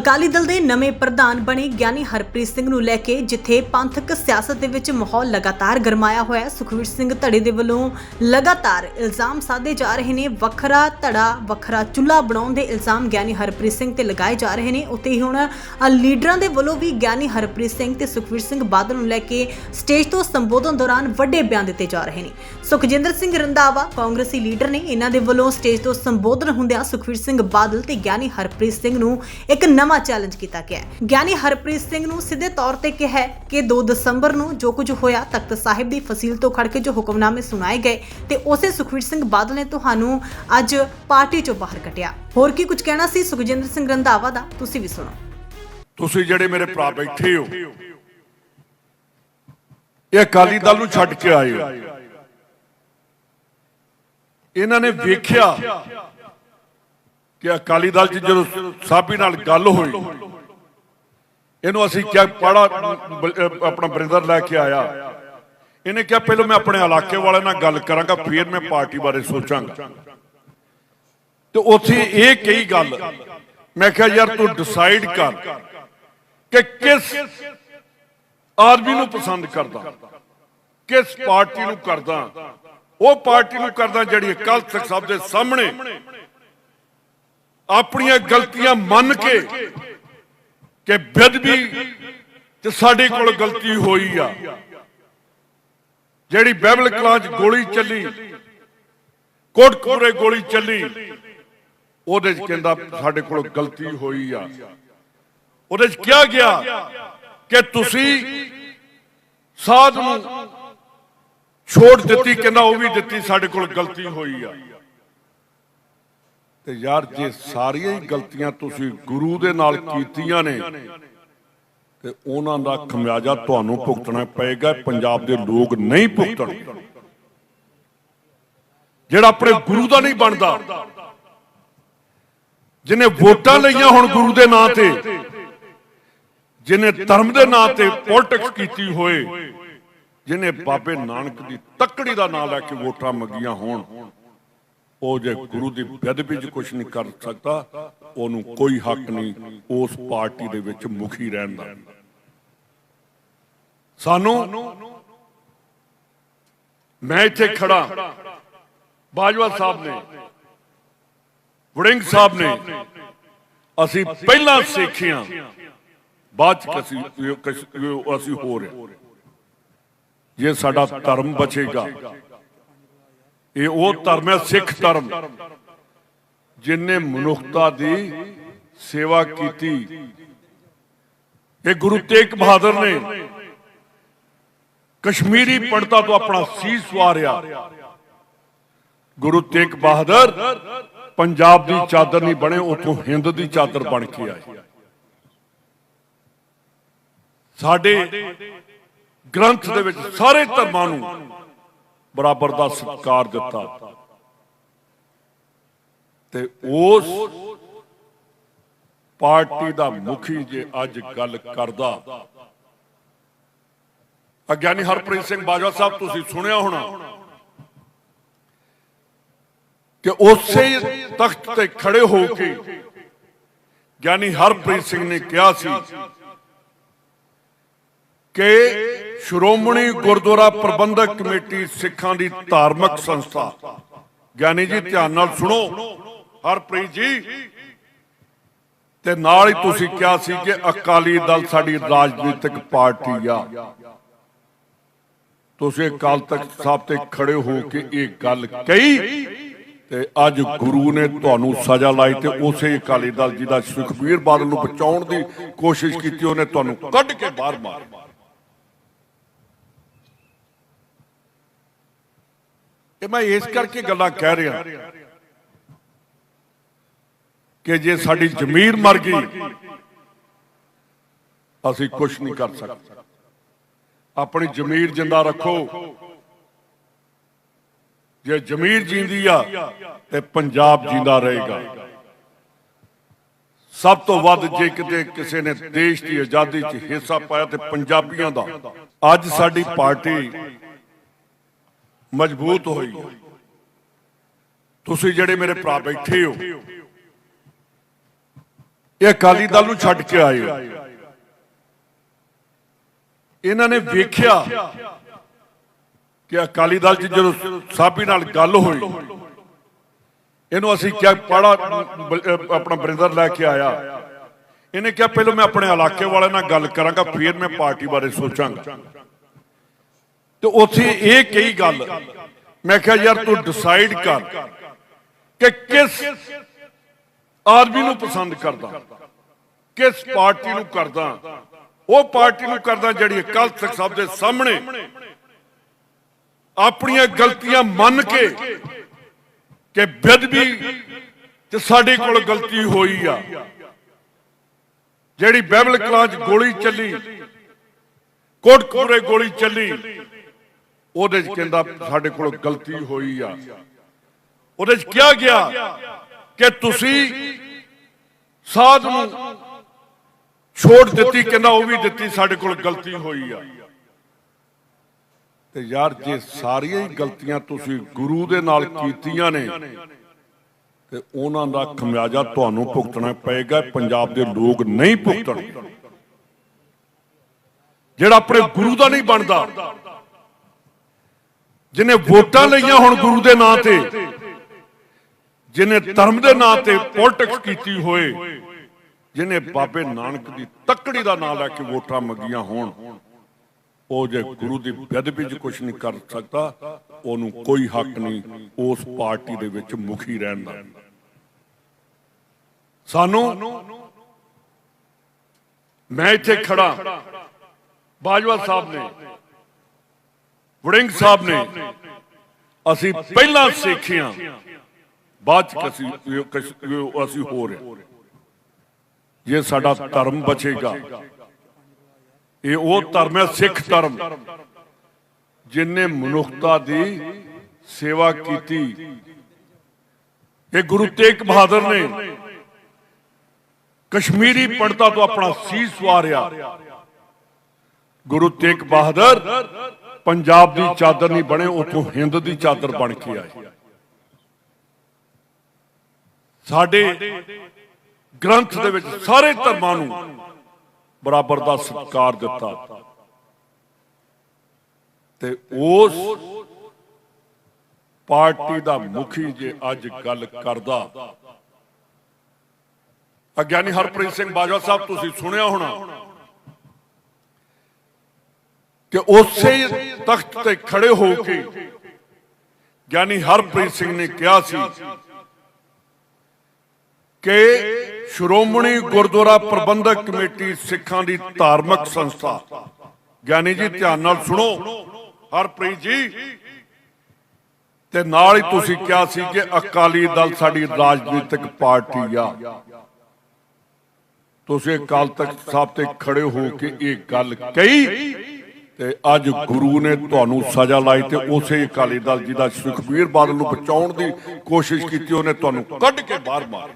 ਅਕਾਲੀ ਦਲ ਦੇ ਨਵੇਂ ਪ੍ਰਧਾਨ ਬਣੇ ਗਿਆਨੀ ਹਰਪ੍ਰੀਤ ਸਿੰਘ ਨੂੰ ਲੈ ਕੇ ਜਿੱਥੇ ਪੰਥਕ ਸਿਆਸਤ ਦੇ ਵਿੱਚ ਮਾਹੌਲ ਲਗਾਤਾਰ ਗਰਮਾਇਆ ਹੋਇਆ ਹੈ, ਸੁਖਵੀਰ ਸਿੰਘ ਧੜੇ ਦੇ ਵੱਲੋਂ ਲਗਾਤਾਰ ਇਲਜ਼ਾਮ ਸਾਧੇ ਜਾ ਰਹੇ ਨੇ। ਵੱਖਰਾ ਧੜਾ, ਵੱਖਰਾ ਚੁੱਲ੍ਹਾ ਬਣਾਉਣ ਦੇ ਇਲਜ਼ਾਮ ਗਿਆਨੀ ਹਰਪ੍ਰੀਤ ਸਿੰਘ ਤੇ ਲਗਾਏ ਜਾ ਰਹੇ ਨੇ। ਉੱਤੇ ਹੀ ਹੁਣ ਲੀਡਰਾਂ ਦੇ ਵੱਲੋਂ ਵੀ ਗਿਆਨੀ ਹਰਪ੍ਰੀਤ ਸਿੰਘ ਤੇ ਸੁਖਵੀਰ ਸਿੰਘ ਬਾਦਲ ਨੂੰ ਲੈ ਕੇ ਸਟੇਜ ਤੋਂ ਸੰਬੋਧਨ ਦੌਰਾਨ ਵੱਡੇ ਬਿਆਨ ਦਿੱਤੇ ਜਾ ਰਹੇ ਨੇ। ਸੁਖਜਿੰਦਰ ਸਿੰਘ ਰੰਧਾਵਾ, ਕਾਂਗਰਸੀ ਲੀਡਰ ਨੇ ਇਹਨਾਂ ਦੇ ਵੱਲੋਂ ਸਟੇਜ ਤੋਂ ਸੰਬੋਧਨ ਹੁੰਦਿਆਂ ਸੁਖਵੀਰ ਸਿੰਘ ਬਾਦਲ ਤੇ ਗਿਆਨੀ ਹਰਪ੍ਰੀਤ ਸਿੰਘ ਨੂੰ ਇੱਕ ਨਵਾਂ ਚੈਲੰਜ ਕੀਤਾ ਗਿਆ ਹੈ। ਗਿਆਨੀ ਹਰਪ੍ਰੀਤ ਸਿੰਘ ਨੂੰ ਸਿੱਧੇ ਤੌਰ ਤੇ ਕਿਹਾ ਕਿ 2 ਦਸੰਬਰ ਨੂੰ ਜੋ ਕੁਝ ਹੋਇਆ, ਤਖਤ ਸਾਹਿਬ ਦੀ ਫਸੀਲ ਤੋਂ ਖੜ ਕੇ ਜੋ ਹੁਕਮਨਾਮੇ ਸੁਣਾਏ ਗਏ ਤੇ ਉਸੇ ਸੁਖਵੀਰ ਸਿੰਘ ਬਾਦਲ ਨੇ ਤੁਹਾਨੂੰ ਅੱਜ ਪਾਰਟੀ ਚੋਂ ਬਾਹਰ ਕੱਢਿਆ। ਹੋਰ ਕੀ ਕੁਝ ਕਹਿਣਾ ਸੀ? ਸੁਖਜਿੰਦਰ ਸਿੰਘ ਰੰਧਾਵਾ ਦਾ, ਤੁਸੀਂ ਵੀ ਸੁਣੋ। ਤੁਸੀਂ ਜਿਹੜੇ ਮੇਰੇ ਭਰਾ ਬੈਠੇ ਹੋ, ਇਹ ਅਕਾਲੀ ਦਲ ਨੂੰ ਛੱਡ ਕੇ ਆਏ ਹੋ। ਇਹਨਾਂ ਨੇ ਵੇਖਿਆ ਕਿ ਅਕਾਲੀ ਦਲ 'ਚ ਜਦੋਂ ਸਾਬੀ ਨਾਲ ਗੱਲ ਹੋਈ, ਇਹਨੂੰ ਅਸੀਂ ਕਿਹਾ ਪਾੜਾ ਆਪਣਾ ਬ੍ਰਿੰਦਰ ਲੈ ਕੇ ਆਇਆ। ਇਹਨੇ ਕਿਹਾ, ਪਹਿਲਾਂ ਮੈਂ ਆਪਣੇ ਇਲਾਕੇ ਵਾਲਿਆਂ ਨਾਲ ਗੱਲ ਕਰਾਂਗਾ, ਫਿਰ ਮੈਂ ਪਾਰਟੀ ਬਾਰੇ ਸੋਚਾਂਗਾ। ਤੇ ਉੱਥੇ ਇਹ ਕਈ ਗੱਲ, ਮੈਂ ਕਿਹਾ, ਯਾਰ ਤੂੰ ਡਿਸਾਈਡ ਕਰ ਕਿ ਕਿਸ ਆਦਮੀ ਨੂੰ ਪਸੰਦ ਕਰਦਾ, ਕਿਸ ਪਾਰਟੀ ਨੂੰ ਕਰਦਾ। ਉਹ ਪਾਰਟੀ ਨੂੰ ਕਰਦਾ ਜਿਹੜੀ ਅਕਾਲ ਤਖਤ ਸਾਹਿਬ ਦੇ ਸਾਹਮਣੇ ਆਪਣੀਆਂ ਗਲਤੀਆਂ ਮੰਨ ਕੇ ਕਿ ਬੇਦਬੀ ਤੇ ਸਾਡੇ ਕੋਲ ਗਲਤੀ ਹੋਈ ਆ। ਜਿਹੜੀ ਬਾਈਬਲ ਕਲਾਸ ਗੋਲੀ ਚੱਲੀ, ਕੋਟਕਪੂਰੇ ਗੋਲੀ ਚੱਲੀ, ਉਹਦੇ ਚ ਕਹਿੰਦਾ ਸਾਡੇ ਕੋਲ ਗਲਤੀ ਹੋਈ ਆ। ਉਹਦੇ ਚ ਕਿਹਾ ਗਿਆ ਕਿ ਤੁਸੀਂ ਸਾਧ ਨੂੰ ਛੋੜ ਦਿੱਤੀ, ਕਹਿੰਦਾ ਉਹ ਵੀ ਦਿੱਤੀ, ਸਾਡੇ ਕੋਲ ਗਲਤੀ ਹੋਈ ਆ। ਤੇ ਯਾਰ, ਜੇ ਸਾਰੀਆਂ ਹੀ ਗਲਤੀਆਂ ਤੁਸੀਂ ਗੁਰੂ ਦੇ ਨਾਲ ਕੀਤੀਆਂ ਨੇ, ਤੇ ਉਹਨਾਂ ਦਾ ਖਮਿਆਜਾ ਤੁਹਾਨੂੰ ਭੁਗਤਣਾ ਪਏਗਾ, ਪੰਜਾਬ ਦੇ ਲੋਕ ਨਹੀਂ ਭੁਗਤਣ। ਜਿਹੜਾ ਆਪਣੇ ਗੁਰੂ ਦਾ ਨਹੀਂ ਬਣਦਾ, ਜਿਹਨੇ ਵੋਟਾਂ ਲਈਆਂ ਹੁਣ ਗੁਰੂ ਦੇ ਨਾਂ ਤੇ, ਜਿਹਨੇ ਧਰਮ ਦੇ ਨਾਂ ਤੇ ਪੋਲਿਟਿਕਸ ਕੀਤੀ ਹੋਏ, ਜਿਹਨੇ ਬਾਬੇ ਨਾਨਕ ਦੀ ਤੱਕੜੀ ਦਾ ਨਾਂ ਲੈ ਕੇ ਵੋਟਾਂ ਮੰਗੀਆਂ ਹੋਣ ਉਹ ਜੇ ਗੁਰੂ ਦੀ ਬੇਅਦਬੀ 'ਚ ਕੁਝ ਨਹੀਂ ਕਰ ਸਕਦਾ, ਉਹਨੂੰ ਕੋਈ ਹੱਕ ਨਹੀਂ ਉਸ ਪਾਰਟੀ ਦੇ ਵਿੱਚ ਮੁਖੀ ਰਹਿਣ ਦਾ। ਸਾਨੂੰ ਮੈਂ ਇੱਥੇ ਖੜਾ ਬਾਜਵਾ ਸਾਹਿਬ ਨੇ, ਵੜਿੰਗ ਸਾਹਿਬ ਨੇ, ਅਸੀਂ ਪਹਿਲਾਂ ਸਿੱਖਿਆ, ਬਾਅਦ ਚ ਅਸੀਂ ਅਸੀਂ ਹੋ ਰਹੇ ਜੇ ਸਾਡਾ ਧਰਮ ਬਚੇਗਾ ਇਹ ਉਹ ਧਰਮ ਹੈ ਸਿੱਖ ਧਰਮ। ਜਿਨੇ ਮਨੁੱਖਤਾ ਦੀ ਸੇਵਾ ਕੀਤੀ। ਇਹ ਗੁਰੂ ਤੇਗ ਬਹਾਦਰ ਨੇ ਕਸ਼ਮੀਰੀ ਪੰਡਤਾਂ ਤੋਂ ਆਪਣਾ ਸੀਸ ਵਾਰਿਆ। ਗੁਰੂ ਤੇਗ ਬਹਾਦਰ ਪੰਜਾਬ ਦੀ ਚਾਦਰ ਨਹੀਂ ਬਣੇ ਉਥੋਂ ਹਿੰਦ ਦੀ ਚਾਦਰ ਬਣ ਕੇ ਆਏ। ਸਾਡੇ ਗ੍ਰੰਥ ਦੇ ਵਿੱਚ ਸਾਰੇ ਧਰਮਾਂ ਨੂੰ ਬਰਾਬਰ ਦਾ ਸਤਿਕਾਰ ਦਿੱਤਾ। ਤੇ ਉਸ ਪਾਰਟੀ ਦਾ ਮੁਖੀ ਜੇ ਅੱਜ ਗੱਲ ਕਰਦਾ। ਅਗਿਆਨੀ ਹਰਪ੍ਰੀਤ ਸਿੰਘ ਬਾਜਵਾ ਸਾਹਿਬ, ਤੁਸੀਂ ਸੁਣਿਆ ਹੋਣਾ ਕਿ ਉਸੇ ਤਖਤ ਤੇ ਖੜੇ ਹੋ ਕੇ ਗਿਆਨੀ ਹਰਪ੍ਰੀਤ ਸਿੰਘ ਨੇ ਕਿਹਾ ਸੀ ਕਿ ਸ਼੍ਰੋਮਣੀ ਗੁਰਦੁਆਰਾ ਪ੍ਰਬੰਧਕ ਕਮੇਟੀ ਸਿੱਖਾਂ ਦੀ ਧਾਰਮਿਕ ਸੰਸਥਾ। ਗਿਆਨੀ ਜੀ, ਧਿਆਨ ਨਾਲ ਸੁਣੋ। ਹਰਪ੍ਰੀਤ ਜੀ, ਤੇ ਨਾਲ ਹੀ ਤੁਸੀਂ ਕਿਹਾ ਸੀ ਕਿ ਅਕਾਲੀ ਦਲ ਸਾਡੀ ਰਾਜਨੀਤਿਕ ਪਾਰਟੀ ਆ। ਤੁਸੀਂ ਅਕਾਲ ਤਖਤ ਸਾਹਿਬ ਤੇ ਖੜੇ ਹੋ ਕੇ ਇਹ ਗੱਲ ਕਹੀ ਤੇ ਅੱਜ ਗੁਰੂ ਨੇ ਤੁਹਾਨੂੰ ਸਜ਼ਾ ਲਾਈ ਤੇ ਉਸੇ ਅਕਾਲੀ ਦਲ ਜੀ ਦਾ ਸੁਖਬੀਰ ਬਾਦਲ ਨੂੰ ਬਚਾਉਣ ਦੀ ਕੋਸ਼ਿਸ਼ ਕੀਤੀ, ਉਹਨੇ ਤੁਹਾਨੂੰ ਕੱਢ ਕੇ ਬਾਹਰ ਮਾਰ ਇਹ ਮੈਂ ਇਸ ਕਰਕੇ ਗੱਲਾਂ ਕਹਿ ਰਿਹਾ ਕਿ ਜੇ ਸਾਡੀ ਜ਼ਮੀਰ ਮਰ ਗਈ ਅਸੀਂ ਕੁਝ ਨਹੀਂ ਕਰ ਸਕਦੇ। ਆਪਣੀ ਜ਼ਮੀਰ ਜਿੰਦਾ ਰੱਖੋ। ਜੇ ਜ਼ਮੀਰ ਜਿੰਦੀ ਆ ਤੇ ਪੰਜਾਬ ਜਿੰਦਾ ਰਹੇਗਾ। ਸਭ ਤੋਂ ਵੱਧ ਜੇ ਕਿਤੇ ਕਿਸੇ ਨੇ ਦੇਸ਼ ਦੀ ਆਜ਼ਾਦੀ 'ਚ ਹਿੱਸਾ ਪਾਇਆ ਤੇ ਪੰਜਾਬੀਆਂ ਦਾ। ਅੱਜ ਸਾਡੀ ਪਾਰਟੀ ਮਜ਼ਬੂਤ ਹੋਈ। ਤੁਸੀਂ ਜਿਹੜੇ ਮੇਰੇ ਭਰਾ ਬੈਠੇ ਹੋ, ਇਹ ਅਕਾਲੀ ਦਲ ਨੂੰ ਛੱਡ ਕੇ ਆਏ ਹੋ। ਇਹਨਾਂ ਨੇ ਵੇਖਿਆ ਕਿ ਅਕਾਲੀ ਦਲ 'ਚ ਜਦੋਂ ਸਾਬੀ ਨਾਲ ਗੱਲ ਹੋਈ, ਇਹਨੂੰ ਅਸੀਂ ਕਿਹਾ, ਪਾੜਾ ਆਪਣਾ ਬਰਿੰਦਰ ਲੈ ਕੇ ਆਇਆ। ਇਹਨੇ ਕਿਹਾ, ਪਹਿਲਾਂ ਮੈਂ ਆਪਣੇ ਇਲਾਕੇ ਵਾਲਿਆਂ ਨਾਲ ਗੱਲ ਕਰਾਂਗਾ, ਫਿਰ ਮੈਂ ਪਾਰਟੀ ਬਾਰੇ ਸੋਚਾਂਗਾ। ਤੇ ਉੱਥੇ ਇਹ ਕਹੀ ਗੱਲ, ਮੈਂ ਕਿਹਾ ਯਾਰ ਤੂੰ ਡਿਸਾਈਡ ਕਰ ਕਿ ਕਿਸ ਆਦਮੀ ਨੂੰ ਪਸੰਦ ਕਰਦਾ, ਕਿਸ ਪਾਰਟੀ ਨੂੰ ਕਰਦਾ। ਉਹ ਪਾਰਟੀ ਨੂੰ ਕਰਦਾ ਜਿਹੜੀ ਅਕਾਲ ਤਖਤ ਸਾਹਿਬ ਦੇ ਸਾਹਮਣੇ ਆਪਣੀਆਂ ਗਲਤੀਆਂ ਮੰਨ ਕੇ ਕਿ ਬੇਦਬੀ ਤੇ ਸਾਡੇ ਕੋਲ ਗਲਤੀ ਹੋਈ ਆ। ਜਿਹੜੀ ਬਾਈਬਲ ਕਲਾਂ 'ਚ ਗੋਲੀ ਚੱਲੀ, ਕੋਟਕਪੂਰੇ ਗੋਲੀ ਚੱਲੀ ਉਹਦੇ 'ਚ ਕਹਿੰਦਾ ਸਾਡੇ ਕੋਲ ਗਲਤੀ ਹੋਈ ਆ। ਉਹਦੇ 'ਚ ਕਿਹਾ ਗਿਆ ਕਿ ਤੁਸੀਂ ਸਾਧ ਨੂੰ ਛੋੜ ਦਿੱਤੀ, ਕਹਿੰਦਾ ਉਹ ਵੀ ਦਿੱਤੀ, ਸਾਡੇ ਕੋਲ ਗਲਤੀ ਹੋਈ ਆ। ਤੇ ਯਾਰ, ਜੇ ਸਾਰੀਆਂ ਹੀ ਗਲਤੀਆਂ ਤੁਸੀਂ ਗੁਰੂ ਦੇ ਨਾਲ ਕੀਤੀਆਂ ਨੇ, ਤੇ ਉਹਨਾਂ ਦਾ ਖਮਿਆਜਾ ਤੁਹਾਨੂੰ ਭੁਗਤਣਾ ਪਏਗਾ, ਪੰਜਾਬ ਦੇ ਲੋਕ ਨਹੀਂ ਭੁਗਤਣ। ਜਿਹੜਾ ਆਪਣੇ ਗੁਰੂ ਦਾ ਨਹੀਂ ਬਣਦਾ ਜਿਹਨੇ ਵੋਟਾਂ ਲਈਆਂ ਹੁਣ ਗੁਰੂ ਦੇ ਨਾਂ ਤੇ ਜਿਹਨੇ ਧਰਮ ਦੇ ਨਾਂ ਤੇ ਪੋਲਿਟਿਕਸ ਕੀਤੀ ਹੋਏ ਜਿਹਨੇ ਬਾਬੇ ਨਾਨਕ ਦੀ ਤੱਕੜੀ ਦਾ ਨਾਂ ਲੈ ਕੇ ਵੋਟਾਂ ਮੰਗੀਆਂ ਹੋਣ, ਉਹ ਜੇ ਗੁਰੂ ਦੀ ਬੇਅਦਬੀ 'ਚ ਕੁਝ ਨਹੀਂ ਕਰ ਸਕਦਾ, ਉਹਨੂੰ ਕੋਈ ਹੱਕ ਨਹੀਂ ਉਸ ਪਾਰਟੀ ਦੇ ਵਿੱਚ ਮੁਖੀ ਰਹਿਣ ਦਾ। ਸਾਨੂੰ ਮੈਂ ਇੱਥੇ ਖੜਾ ਬਾਜਵਾ ਸਾਹਿਬ ਨੇ ਵੜਿੰਗ ਸਾਹਿਬ ਨੇ ਅਸੀਂ ਪਹਿਲਾਂ ਸਿੱਖਿਆ ਬਾਅਦ ਚ ਅਸੀਂ ਅਸੀਂ ਹੋ ਰਹੇ। ਜੇ ਸਾਡਾ ਧਰਮ ਬਚੇਗਾ ਇਹ ਉਹ ਧਰਮ ਹੈ ਸਿੱਖ ਧਰਮ। ਜਿਨੇ ਮਨੁੱਖਤਾ ਦੀ ਸੇਵਾ ਕੀਤੀ। ਇਹ ਗੁਰੂ ਤੇਗ ਬਹਾਦਰ ਨੇ ਕਸ਼ਮੀਰੀ ਪੰਡਤਾਂ ਤੋਂ ਆਪਣਾ ਸੀਸ ਵਾਰਿਆ। ਗੁਰੂ ਤੇਗ ਬਹਾਦਰ ਪੰਜਾਬ ਦੀ ਚਾਦਰ ਨਹੀਂ ਬਣੇ, ਉਥੋਂ ਹਿੰਦ ਦੀ ਚਾਦਰ ਬਣ ਕੇ ਆਏ। ਸਾਡੇ ਗ੍ਰੰਥ ਦੇ ਵਿੱਚ ਸਾਰੇ ਧਰਮਾਂ ਨੂੰ ਬਰਾਬਰ ਦਾ ਸਤਿਕਾਰ ਦਿੱਤਾ। ਤੇ ਉਸ ਪਾਰਟੀ ਦਾ ਮੁਖੀ ਜੇ ਅੱਜ ਗੱਲ ਕਰਦਾ, ਅਗਿਆਨੀ ਹਰਪ੍ਰੀਤ ਸਿੰਘ ਬਾਜਵਾ ਸਾਹਿਬ, ਤੁਸੀਂ ਸੁਣਿਆ ਹੋਣਾ। ਕਿ ਉਸੇ ਤਖਤ ਤੇ ਖੜੇ ਹੋ ਕੇ ਗਿਆਨੀ ਹਰਪ੍ਰੀਤ ਸਿੰਘ ਨੇ ਕਿਹਾ ਸੀ ਕਿ ਸ਼੍ਰੋਮਣੀ ਗੁਰਦੁਆਰਾ ਪ੍ਰਬੰਧਕ ਕਮੇਟੀ ਸਿੱਖਾਂ ਦੀ ਧਾਰਮਿਕ ਸੰਸਥਾ। ਗਿਆਨੀ ਜੀ, ਧਿਆਨ ਨਾਲ ਸੁਣੋ। ਹਰਪ੍ਰੀਤ ਜੀ, ਤੇ ਨਾਲ ਹੀ ਤੁਸੀਂ ਕਿਹਾ ਸੀ ਕਿ ਅਕਾਲੀ ਦਲ ਸਾਡੀ ਰਾਜਨੀਤਿਕ ਪਾਰਟੀ ਆ। ਤੁਸੀਂ ਅਕਾਲ ਤਖਤ ਸਾਹਿਬ ਤੇ ਖੜੇ ਹੋ ਕੇ ਇਹ ਗੱਲ ਕਹੀ। ਤੇ ਅੱਜ ਗੁਰੂ ਨੇ ਤੁਹਾਨੂੰ ਸਜ਼ਾ ਲਾਈ ਤੇ ਉਸੇ ਅਕਾਲੀ ਦਲ ਜੀ ਦਾ ਸੁਖਬੀਰ ਬਾਦਲ ਨੂੰ ਬਚਾਉਣ ਦੀ ਕੋਸ਼ਿਸ਼ ਕੀਤੀ, ਉਹਨੇ ਤੁਹਾਨੂੰ ਕੱਢ ਕੇ ਬਾਹਰ ਮਾਰਿਆ।